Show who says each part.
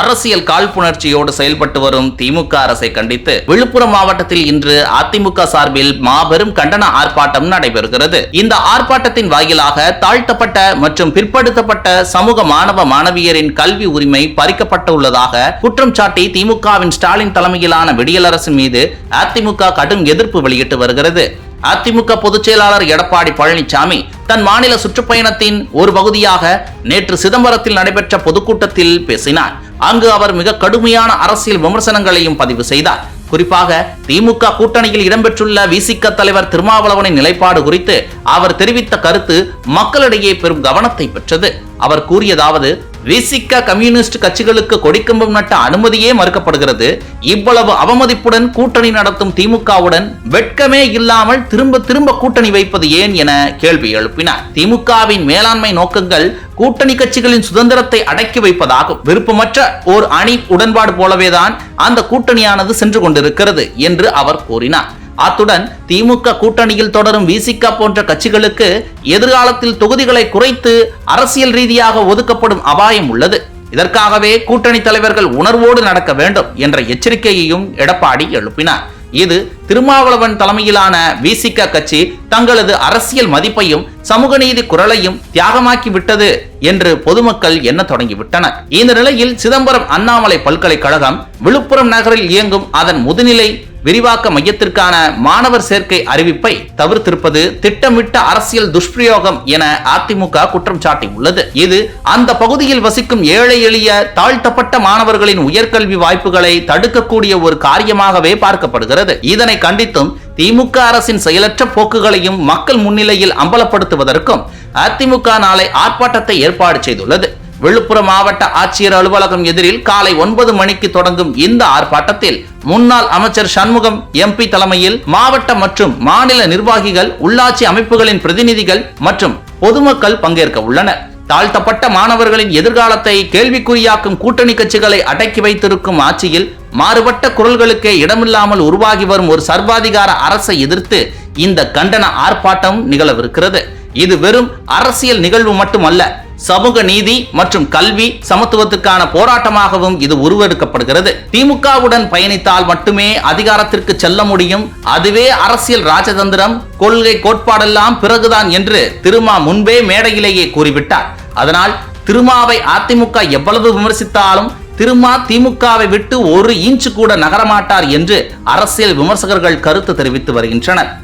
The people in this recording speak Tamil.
Speaker 1: அரசியல் காழ்ப்புணர்ச்சியோடு செயல்பட்டு வரும் திமுக அரசை கண்டித்து விழுப்புரம் மாவட்டத்தில் இன்று அதிமுக சார்பில் மாபெரும் கண்டன ஆர்ப்பாட்டம் நடைபெறுகிறது. இந்த ஆர்ப்பாட்டத்தின் வாயிலாக தாழ்த்தப்பட்ட மற்றும் பிற்படுத்தப்பட்ட சமூக மாணவ மாணவியரின் கல்வி உரிமை பறிக்கப்பட்டுள்ளதாக குற்றம் சாட்டி திமுகவின் ஸ்டாலின் தலைமையிலான விடியல் அரசு மீது அதிமுக கடும் எதிர்ப்பு வெளியிட்டு வருகிறது. அதிமுக பொதுச் செயலாளர் எடப்பாடி பழனிசாமி தன் மாநில சுற்றுப்பயணத்தின் ஒரு பகுதியாக நேற்று சிதம்பரத்தில் நடைபெற்ற பொதுக்கூட்டத்தில் பேசினார். அங்கு அவர் மிக கடுமையான அரசியல் விமர்சனங்களையும் பதிவு செய்தார். குறிப்பாக திமுக கூட்டணியில் இடம்பெற்றுள்ள விசிக தலைவர் திருமாவளவனின் நிலைப்பாடு குறித்து அவர் தெரிவித்த கருத்து மக்களிடையே பெரும் கவனத்தை பெற்றது. அவர் கூறியதாவது விசிக கம்யூனிஸ்ட் கட்சிகளுக்கு கொடிக்கம்பம் நட்ட அனுமதியே மறுக்கப்படுகிறது. இவ்வளவு அவமதிப்புடன் கூட்டணி நடத்தும் திமுகவுடன் வெட்கமே இல்லாமல் திரும்ப திரும்ப கூட்டணி வைப்பது ஏன் என கேள்வி எழுப்பினார். திமுகவின் மேலாண்மை நோக்கங்கள் கூட்டணி கட்சிகளின் சுதந்திரத்தை அடக்கி வைப்பதாகும். விருப்பமற்ற ஓர் அணி உடன்பாடு போலவேதான் அந்த கூட்டணியானது சென்று கொண்டிருக்கிறது என்று அவர் கூறினார். அத்துடன் திமுக கூட்டணியில் தொடரும் விசிக போன்ற கட்சிகளுக்கு எதிர்காலத்தில் தொகுதிகளை குறைத்து அரசியல் ரீதியாக ஒதுக்கப்படும் அபாயம் உள்ளது. இதற்காகவே கூட்டணி தலைவர்கள் உணர்வோடு நடக்க வேண்டும் என்ற எச்சரிக்கையையும் எடப்பாடி எழுப்பினார். இது திருமாவளவன் தலைமையிலான விசிக கட்சி தங்களது அரசியல் மதிப்பையும் சமூக நீதி குரலையும் தியாகமாக்கி விட்டது என்று பொதுமக்கள் எண்ண தொடங்கிவிட்டனர். இந்த நிலையில் சிதம்பரம் அண்ணாமலை பல்கலைக்கழகம் விழுப்புரம் நகரில் இயங்கும் அதன் முதுநிலை விரிவாக்க மையத்திற்கான மாணவர் சேர்க்கை அறிவிப்பை தவிர்த்திருப்பது திட்டமிட்ட அரசியல் துஷ்பிரயோகம் என அதிமுக குற்றம் சாட்டியுள்ளது. இது அந்த பகுதியில் வசிக்கும் ஏழை எளிய தாழ்த்தப்பட்ட மாணவர்களின் உயர்கல்வி வாய்ப்புகளை தடுக்கக்கூடிய ஒரு காரியமாகவே பார்க்கப்படுகிறது. இதனை கண்டித்தும் திமுக அரசின் செயலற்ற போக்குகளையும் மக்கள் முன்னிலையில் அம்பலப்படுத்துவதற்கும் அதிமுக நாளை ஆர்ப்பாட்டத்தை ஏற்பாடு செய்துள்ளது. விழுப்புரம் மாவட்ட ஆட்சியர் அலுவலகம் எதிரில் காலை ஒன்பது மணிக்கு தொடங்கும் இந்த ஆர்ப்பாட்டத்தில் முன்னாள் அமைச்சர் சண்முகம் எம்பி தலைமையில் மாவட்ட மற்றும் மாநில நிர்வாகிகள் உள்ளாட்சி அமைப்புகளின் பிரதிநிதிகள் மற்றும் பொதுமக்கள் பங்கேற்க உள்ளனர். தாழ்த்தப்பட்ட மாணவர்களின் எதிர்காலத்தை கேள்விக்குறியாக்கும் கூட்டணி கட்சிகளை அடக்கி வைத்திருக்கும் ஆட்சியில் மாறுபட்ட குரல்களுக்கே இடமில்லாமல் உருவாகி வரும் ஒரு சர்வாதிகார அரசை எதிர்த்து இந்த கண்டன ஆர்ப்பாட்டம் நிகழவிருக்கிறது. இது வெறும் அரசியல் நிகழ்வு மட்டுமல்ல சமூக நீதி மற்றும் கல்வி சமத்துவத்துக்கான போராட்டமாகவும் இது உருவெடுக்கப்படுகிறது. திமுகவுடன் பயணித்தால் மட்டுமே அதிகாரத்திற்கு செல்ல முடியும். அதுவே அரசியல் ராஜதந்திரம் கொள்கை கோட்பாடெல்லாம் பிறகுதான் என்று திருமா முன்பே மேடையிலேயே கூறிவிட்டார். அதனால் திருமாவை அதிமுக எவ்வளவு விமர்சித்தாலும் திருமா திமுகவை விட்டு ஒரு இன்ச்சு கூட நகரமாட்டார் என்று அரசியல் விமர்சகர்கள் கருத்து தெரிவித்து வருகின்றனர்.